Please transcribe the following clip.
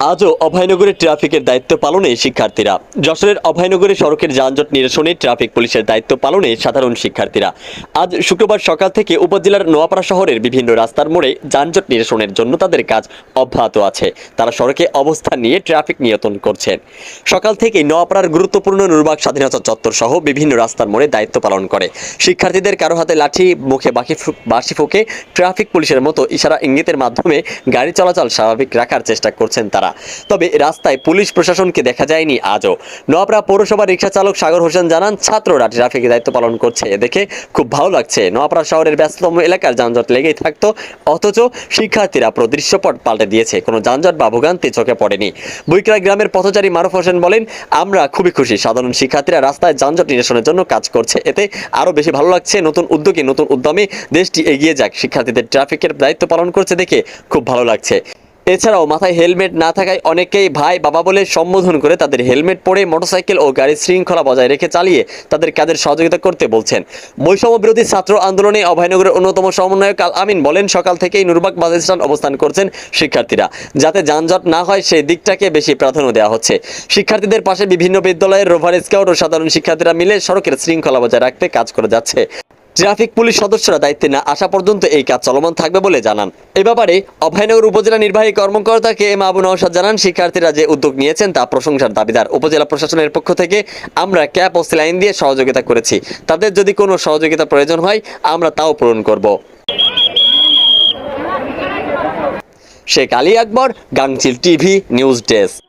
আজও অভয়নগরে ট্রাফিকের দায়িত্ব পালনে শিক্ষার্থীরা। যশোরের অভয়নগরে সড়কের যানজট নিরসনে ট্রাফিক পুলিশের দায়িত্ব পালনে সাধারণ শিক্ষার্থীরা। আজ শুক্রবার সকাল থেকে উপজেলার নোয়াপাড়া শহরের বিভিন্ন রাস্তার মোড়ে যানজট নিরসনের জন্য তাদের কাজ অব্যাহত আছে। তারা সড়কে অবস্থান নিয়ে ট্রাফিক নিয়ন্ত্রণ করছেন। সকাল থেকেই নোয়াপাড়ার গুরুত্বপূর্ণ নুরবাগ স্বাধীনতা চত্বর সহ বিভিন্ন রাস্তার মোড়ে দায়িত্ব পালন করে। শিক্ষার্থীদের কারও হাতে লাঠি, মুখে বাকি বাঁশি ফুঁকে ট্রাফিক পুলিশের মতো ইশারা ইঙ্গিতের মাধ্যমে গাড়ি চলাচল স্বাভাবিক রাখার চেষ্টা করছেন তারা। তবে রাস্তায় পুলিশ প্রশাসনকে দেখা যায়নি আজও। নোয়াপাড়া পৌরসভার রিক্সা চালক সাগর হোসেন জানান ছাত্ররা ট্রাফিকের দায়িত্ব পালন করছে। দেখে খুব ভালো লাগছে। নোয়াপাড়া শহরের ব্যস্ততম এলাকার যানজট লেগেই থাকতো, অথচ শিক্ষার্থীরা পুরো দৃশ্যপট পাল্টে দিয়েছে। কোনো যানজট বা ভোগান্তি চোখে পড়েনি। বৈকরা গ্রামের পথচারী মারুফ হোসেন বলেন, আমরা খুবই খুশি। সাধারণ শিক্ষার্থীরা রাস্তায় যানজট নিরসনের জন্য কাজ করছে। এতে আরও বেশি ভালো লাগছে। নতুন উদ্যোগে নতুন উদ্যমে দেশটি এগিয়ে যাক। শিক্ষার্থীদের ট্রাফিকের দায়িত্ব পালন করছে দেখে খুব ভালো লাগছে। এছাড়াও মাথায় হেলমেট না থাকায় অনেকেই ভাই, বাবা বলে সম্বোধন করে তাদের হেলমেট পরে মোটরসাইকেল ও গাড়ির শৃঙ্খলা বজায় রেখে চালিয়ে তাদের কাজের সহযোগিতা করতে বলছেন। বৈষম্য বিরোধী ছাত্র আন্দোলনে অভয়নগরের অন্যতম সমন্বয়ক আল আমিন বলেন, সকাল থেকেই নুরবাগ বাস অবস্থান করছেন শিক্ষার্থীরা, যাতে যানজট না হয় সেই দিকটাকে বেশি প্রাধান্য দেওয়া হচ্ছে। শিক্ষার্থীদের পাশে বিভিন্ন বিদ্যালয়ের রোভার স্কাউট ও সাধারণ শিক্ষার্থীরা মিলে সড়কের শৃঙ্খলা বজায় রাখতে কাজ করে যাচ্ছে। ট্রাফিক পুলিশ সদস্যরা দায়িত্বে না আসা পর্যন্ত এই কাজ চলমান থাকবে বলে জানান। এ ব্যাপারে অভয়নগর উপজেলা নির্বাহী কর্মকর্তা কে এম আবু নওশাদ জানান, শিক্ষার্থীরা যে উদ্যোগ নিয়েছেন তা প্রশংসার দাবিদার। উপজেলা প্রশাসনের পক্ষ থেকে আমরা ক্যাপ ও স্লাইন দিয়ে সহযোগিতা করেছি। তাদের যদি কোনো সহযোগিতা প্রয়োজন হয়, আমরা তাও পূরণ করব। Sheikh Ali Akbar, Gangchil TV, news desk.